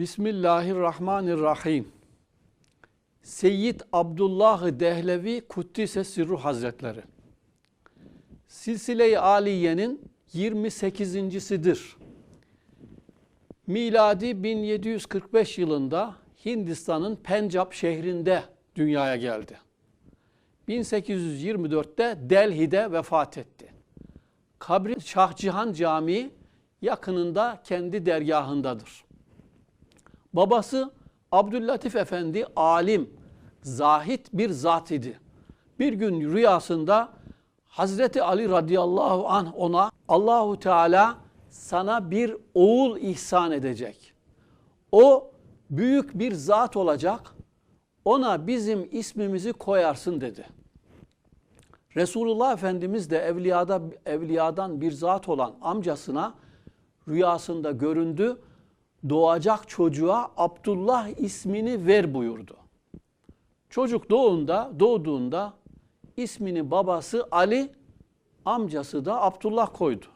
Bismillahirrahmanirrahim. Seyyid Abdullah Dehlevi Kuddise Sirru Hazretleri. Silsile-i Aliye'nin 28.sidir. Miladi 1745 yılında Hindistan'ın Pencap şehrinde dünyaya geldi. 1824'te Delhi'de vefat etti. Kabri Şahcihan Camii yakınında kendi dergahındadır. Babası Abdüllatif Efendi alim, zahit bir zat idi. Bir gün rüyasında Hazreti Ali radıyallahu anh ona Allahu Teala sana bir oğul ihsan edecek. O büyük bir zat olacak. Ona bizim ismimizi koyarsın dedi. Resulullah Efendimiz de evliyada evliyadan bir zat olan amcasına rüyasında göründü doğacak çocuğa Abdullah ismini ver buyurdu. Çocuk doğunda, doğduğunda ismini babası Ali, amcası da Abdullah koydu.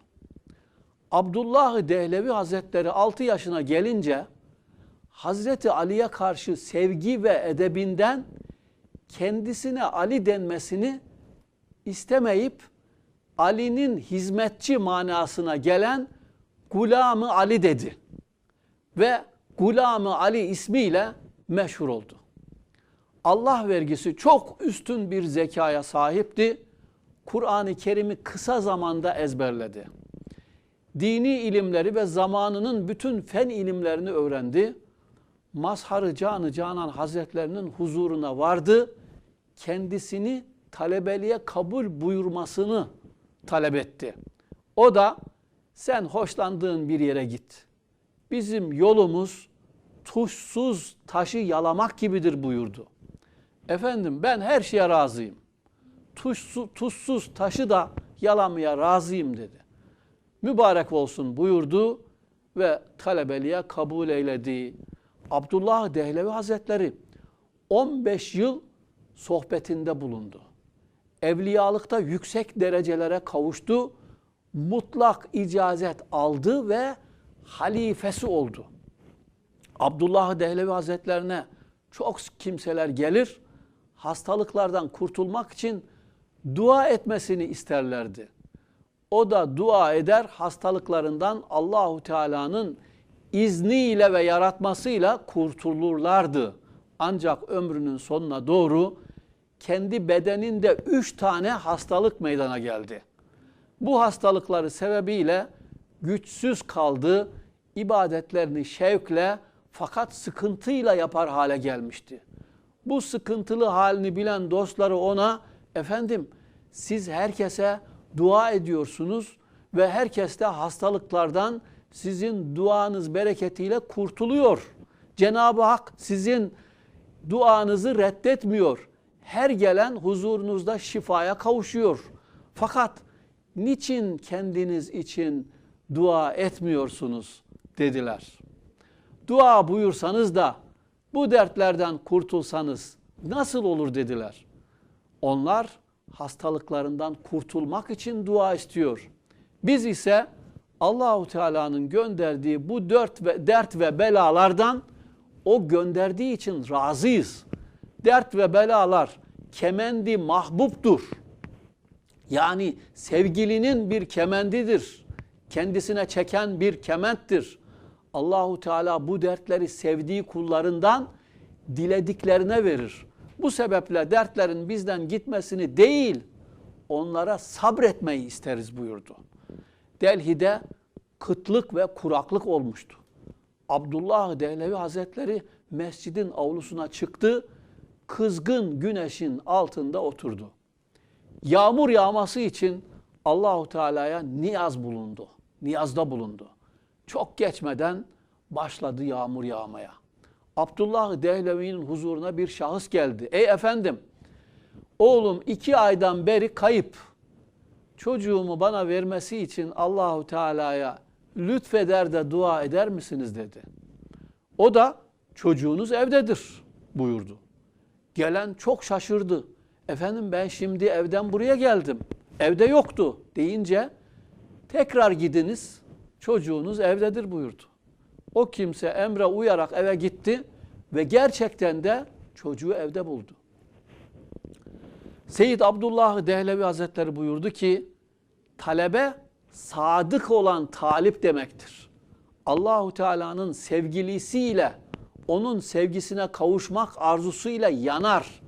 Abdullah Dehlevi Hazretleri 6 yaşına gelince Hazreti Ali'ye karşı sevgi ve edebinden kendisine Ali denmesini istemeyip Ali'nin hizmetçi manasına gelen Gulamı Ali dedi ve Gulamı Ali ismiyle meşhur oldu. Allah vergisi çok üstün bir zekaya sahipti. Kur'an-ı Kerim'i kısa zamanda ezberledi. Dini ilimleri ve zamanının bütün fen ilimlerini öğrendi. Mazharı Canı Canan Hazretlerinin huzuruna vardı. Kendisini talebeliğe kabul buyurmasını talep etti. O da sen hoşlandığın bir yere git bizim yolumuz tuşsuz taşı yalamak gibidir buyurdu. Efendim ben her şeye razıyım. Tuşsuz, tuzsuz taşı da yalamaya razıyım dedi. Mübarek olsun buyurdu ve talebeliğe kabul eyledi. Abdullah Dehlevi Hazretleri 15 yıl sohbetinde bulundu. Evliyalıkta yüksek derecelere kavuştu. Mutlak icazet aldı ve halifesi oldu. Abdullah Dehlevi Hazretlerine çok kimseler gelir, hastalıklardan kurtulmak için dua etmesini isterlerdi. O da dua eder, hastalıklarından Allahu Teala'nın izniyle ve yaratmasıyla kurtulurlardı. Ancak ömrünün sonuna doğru kendi bedeninde üç tane hastalık meydana geldi. Bu hastalıkları sebebiyle güçsüz kaldı, ibadetlerini şevkle fakat sıkıntıyla yapar hale gelmişti. Bu sıkıntılı halini bilen dostları ona, efendim siz herkese dua ediyorsunuz ve herkes de hastalıklardan sizin duanız bereketiyle kurtuluyor. Cenab-ı Hak sizin duanızı reddetmiyor. Her gelen huzurunuzda şifaya kavuşuyor. Fakat niçin kendiniz için dua etmiyorsunuz dediler. Dua buyursanız da bu dertlerden kurtulsanız nasıl olur dediler. Onlar hastalıklarından kurtulmak için dua istiyor. Biz ise Allahu Teala'nın gönderdiği bu dört ve dert ve belalardan o gönderdiği için razıyız. Dert ve belalar kemendi mahbubdur. Yani sevgilinin bir kemendidir kendisine çeken bir kementtir. Allahu Teala bu dertleri sevdiği kullarından dilediklerine verir. Bu sebeple dertlerin bizden gitmesini değil, onlara sabretmeyi isteriz buyurdu. Delhi'de kıtlık ve kuraklık olmuştu. Abdullah Dehlevi Hazretleri mescidin avlusuna çıktı, kızgın güneşin altında oturdu. Yağmur yağması için Allahu Teala'ya niyaz bulundu niyazda bulundu. Çok geçmeden başladı yağmur yağmaya. Abdullah Dehlevi'nin huzuruna bir şahıs geldi. Ey efendim, oğlum iki aydan beri kayıp. Çocuğumu bana vermesi için Allahu Teala'ya lütfeder de dua eder misiniz dedi. O da çocuğunuz evdedir buyurdu. Gelen çok şaşırdı. Efendim ben şimdi evden buraya geldim. Evde yoktu deyince Tekrar gidiniz, çocuğunuz evdedir buyurdu. O kimse emre uyarak eve gitti ve gerçekten de çocuğu evde buldu. Seyyid Abdullah Dehlevi Hazretleri buyurdu ki talebe sadık olan talip demektir. Allahu Teala'nın sevgilisiyle onun sevgisine kavuşmak arzusuyla yanar.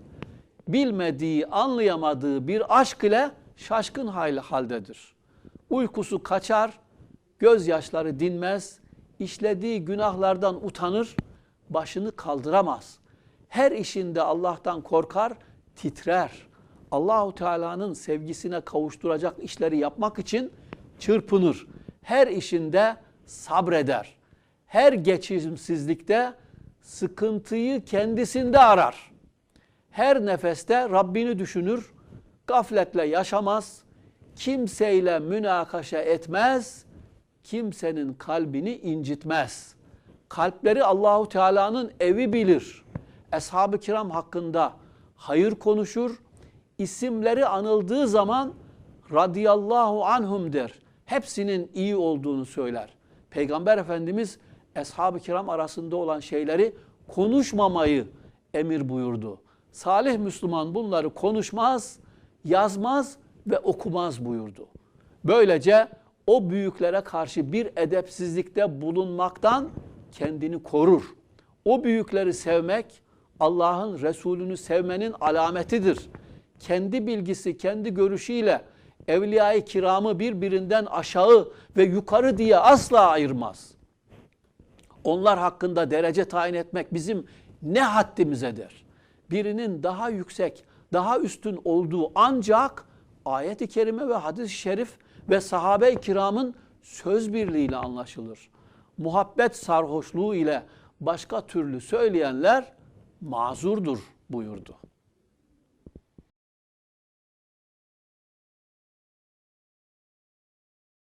Bilmediği, anlayamadığı bir aşk ile şaşkın hal- haldedir. Uykusu kaçar, gözyaşları dinmez, işlediği günahlardan utanır, başını kaldıramaz. Her işinde Allah'tan korkar, titrer. Allahu Teala'nın sevgisine kavuşturacak işleri yapmak için çırpınır. Her işinde sabreder. Her geçimsizlikte sıkıntıyı kendisinde arar. Her nefeste Rabbini düşünür, gafletle yaşamaz, kimseyle münakaşa etmez, kimsenin kalbini incitmez. Kalpleri Allahu Teala'nın evi bilir. Ashab-ı kiram hakkında hayır konuşur, isimleri anıldığı zaman radıyallahu anhum der. Hepsinin iyi olduğunu söyler. Peygamber Efendimiz ashab-ı kiram arasında olan şeyleri konuşmamayı emir buyurdu. Salih Müslüman bunları konuşmaz, yazmaz ve okumaz buyurdu. Böylece o büyüklere karşı bir edepsizlikte bulunmaktan kendini korur. O büyükleri sevmek Allah'ın Resulünü sevmenin alametidir. Kendi bilgisi, kendi görüşüyle evliya-i kiramı birbirinden aşağı ve yukarı diye asla ayırmaz. Onlar hakkında derece tayin etmek bizim ne haddimizedir? Birinin daha yüksek, daha üstün olduğu ancak ayet-i kerime ve hadis-i şerif ve sahabe-i kiramın söz birliğiyle anlaşılır. Muhabbet sarhoşluğu ile başka türlü söyleyenler mazurdur buyurdu.